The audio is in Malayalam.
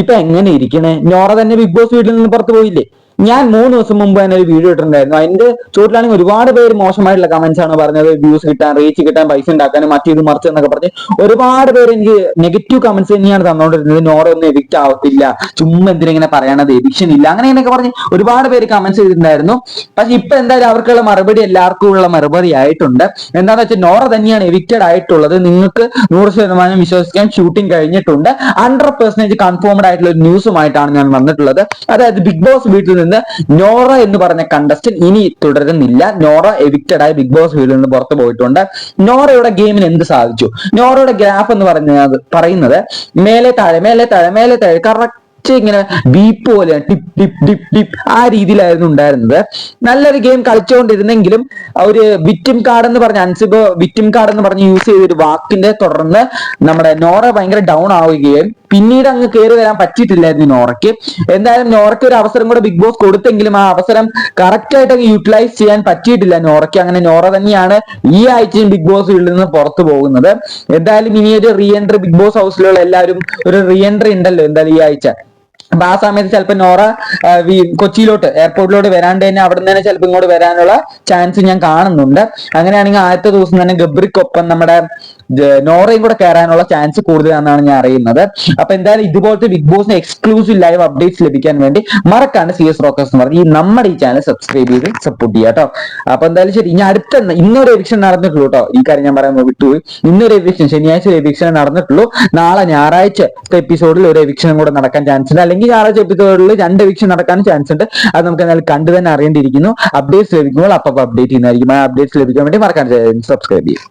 ഇപ്പൊ എങ്ങനെ ഇരിക്കണേ? നോറ തന്നെ ബിഗ് ബോസ് വീട്ടിൽ നിന്ന് പുറത്തു പോയില്ലേ? ഞാൻ മൂന്ന് ദിവസം മുമ്പ് തന്നെ ഒരു വീഡിയോ ഇട്ടിട്ടുണ്ടായിരുന്നു. അതിന്റെ ചോട്ടിലാണെങ്കിൽ ഒരുപാട് പേര് മോശമായിട്ടുള്ള കമന്റ്സ് ആണ് പറഞ്ഞത്. വ്യൂസ് കിട്ടാൻ റീച്ച് കിട്ടാൻ പൈസ ഉണ്ടാക്കാനും മറ്റേത് മറിച്ച് എന്നൊക്കെ പറഞ്ഞ് ഒരുപാട് പേര് എനിക്ക് നെഗറ്റീവ് കമന്റ്സ് തന്നെയാണ് തന്നോണ്ടിരുന്നത്. നോറ ഒന്നും എവിക്റ്റ് ആവത്തില്ല. ചുമ്മാ എന്തിനെ പറയണത്? എവിക്ഷൻ ഇല്ല. അങ്ങനെ എന്നൊക്കെ പറഞ്ഞ് ഒരുപാട് പേര് കമന്റ്സ് ചെയ്തിട്ടുണ്ടായിരുന്നു. പക്ഷെ ഇപ്പൊ എന്തായാലും അവർക്കുള്ള മറുപടി എല്ലാവർക്കും ഉള്ള മറുപടി ആയിട്ടുണ്ട്. എന്താണെന്ന് വെച്ചാൽ നോറ തന്നെയാണ് എവിക്റ്റഡ് ആയിട്ടുള്ളത്. നിങ്ങൾക്ക് നൂറ് ശതമാനം വിശ്വസിക്കാൻ ഷൂട്ടിംഗ് കഴിഞ്ഞിട്ടുണ്ട്. ഹൺഡ്രഡ് പെർസെന്റേജ് കൺഫേംഡ് ആയിട്ടുള്ള ഒരു ന്യൂസുമായിട്ടാണ് ഞാൻ വന്നിട്ടുള്ളത്. അതായത് ബിഗ് ബോസ് വീട്ടിൽ നിന്ന് നോറ എന്ന് പറഞ്ഞ കണ്ടസ്റ്റന്റ് ഇനി തുടരുന്നില്ല. നോറ എവിക്റ്റഡ് ആയി ബിഗ് ബോസ് വീട്ടിൽ നിന്ന് പുറത്തു പോയിട്ടുണ്ട്. നോറയുടെ ഗെയിമിന് എന്ത് സാധിച്ചു? നോറയുടെ ഗ്രാഫ് എന്ന് പറഞ്ഞത് പറയുന്നത് മേലെ താഴെ മേലെ താഴെ മേലെ താഴെ കറക്റ്റ് ഇങ്ങനെ ബീപ്പ് പോലെ ടിപ്പ് ടിപ്പ് ടിപ്പ് ടിപ്പ് ആ രീതിയിലായിരുന്നു ഉണ്ടായിരുന്നത്. നല്ലൊരു ഗെയിം കളിച്ചുകൊണ്ടിരുന്നെങ്കിലും ഒരു വിറ്റിം കാർഡ് എന്ന് പറഞ്ഞ അൻസിബ് വിറ്റിം കാർഡ് എന്ന് പറഞ്ഞ് യൂസ് ചെയ്ത ഒരു വാക്കിന്റെ തുടർന്ന് നമ്മുടെ നോറ ഭയങ്കര ഡൗൺ ആവുകയും പിന്നീട് അങ്ങ് കയറി വരാൻ പറ്റിയിട്ടില്ലായിരുന്നു നോറയ്ക്ക്. എന്തായാലും നോറയ്ക്ക് ഒരു അവസരം കൂടെ ബിഗ് ബോസ് കൊടുത്തെങ്കിലും ആ അവസരം കറക്റ്റ് ആയിട്ട് യൂട്ടിലൈസ് ചെയ്യാൻ പറ്റിയിട്ടില്ല നോറയ്ക്ക്. അങ്ങനെ നോറ തന്നെയാണ് ഈ ആഴ്ചയും ബിഗ് ബോസ് വീട്ടിൽ നിന്ന് പുറത്തു പോകുന്നത്. എന്തായാലും ഇനി ഒരു റീ എൻട്രി ബിഗ് ബോസ് ഹൗസിലുള്ള എല്ലാവരും ഒരു റീ എൻട്രി ഉണ്ടല്ലോ എന്തായാലും ഈ ആഴ്ച. അപ്പൊ ആ സമയത്ത് ചിലപ്പോൾ നോറ കൊച്ചിയിലോട്ട് എയർപോർട്ടിലോട്ട് വരാണ്ട് തന്നെ അവിടെ നിന്ന് തന്നെ ചിലപ്പോൾ ഇങ്ങോട്ട് വരാനുള്ള ചാൻസ് ഞാൻ കാണുന്നുണ്ട്. അങ്ങനെയാണെങ്കിൽ ആദ്യത്തെ ദിവസം തന്നെ ഗബ്രിക്കൊപ്പം നമ്മുടെ നോറയും കൂടെ കയറാനുള്ള ചാൻസ് കൂടുതലാണെന്നാണ് ഞാൻ അറിയുന്നത്. അപ്പൊ എന്തായാലും ഇതുപോലത്തെ ബിഗ് ബോസിന് എക്സ്ക്ലൂസീവ് ലൈവ് അപ്ഡേറ്റ്സ് ലഭിക്കാൻ വേണ്ടി മറക്കാണ്ട് സി എസ് റോക്കേഴ്സ് എന്ന് പറഞ്ഞ് ഈ നമ്മുടെ ഈ ചാനൽ സബ്സ്ക്രൈബ് ചെയ്ത് സപ്പോർട്ട് ചെയ്യാം കേട്ടോ അപ്പൊ എന്തായാലും ശരി ഇനി അടുത്ത ഇന്നൊരു എവിക്ഷൻ നടന്നിട്ടുള്ളൂ കേട്ടോ ഈ കാര്യം ഞാൻ പറയാൻ വിട്ടുപോയി. ഇന്നൊരു എവിക്ഷൻ ശനിയാഴ്ച ഒരു എവിക്ഷൻ നടന്നിട്ടുള്ളൂ. നാളെ ഞായറാഴ്ച എപ്പിസോഡിൽ ഒരു എവിക്ഷനും കൂടെ നടക്കാൻ ചാൻസ് ഉണ്ട് അല്ലെങ്കിൽ ഞായറാഴ്ച എപ്പിസോഡിൽ രണ്ട് എവിക്ഷൻ നടക്കാൻ ചാൻസ് ഉണ്ട്. അത് നമുക്ക് എന്തായാലും കണ്ടു തന്നെ അറിയേണ്ടിയിരിക്കുന്നു. അപ്ഡേറ്റ്സ് ലഭിക്കുമ്പോൾ അപ്പം അപ്ഡേറ്റ് ചെയ്യുന്നതായിരിക്കും. ആ അപ്ഡേറ്റ്സ് ലഭിക്കാൻ വേണ്ടി മറക്കാൻ സബ്സ്ക്രൈബ് ചെയ്യും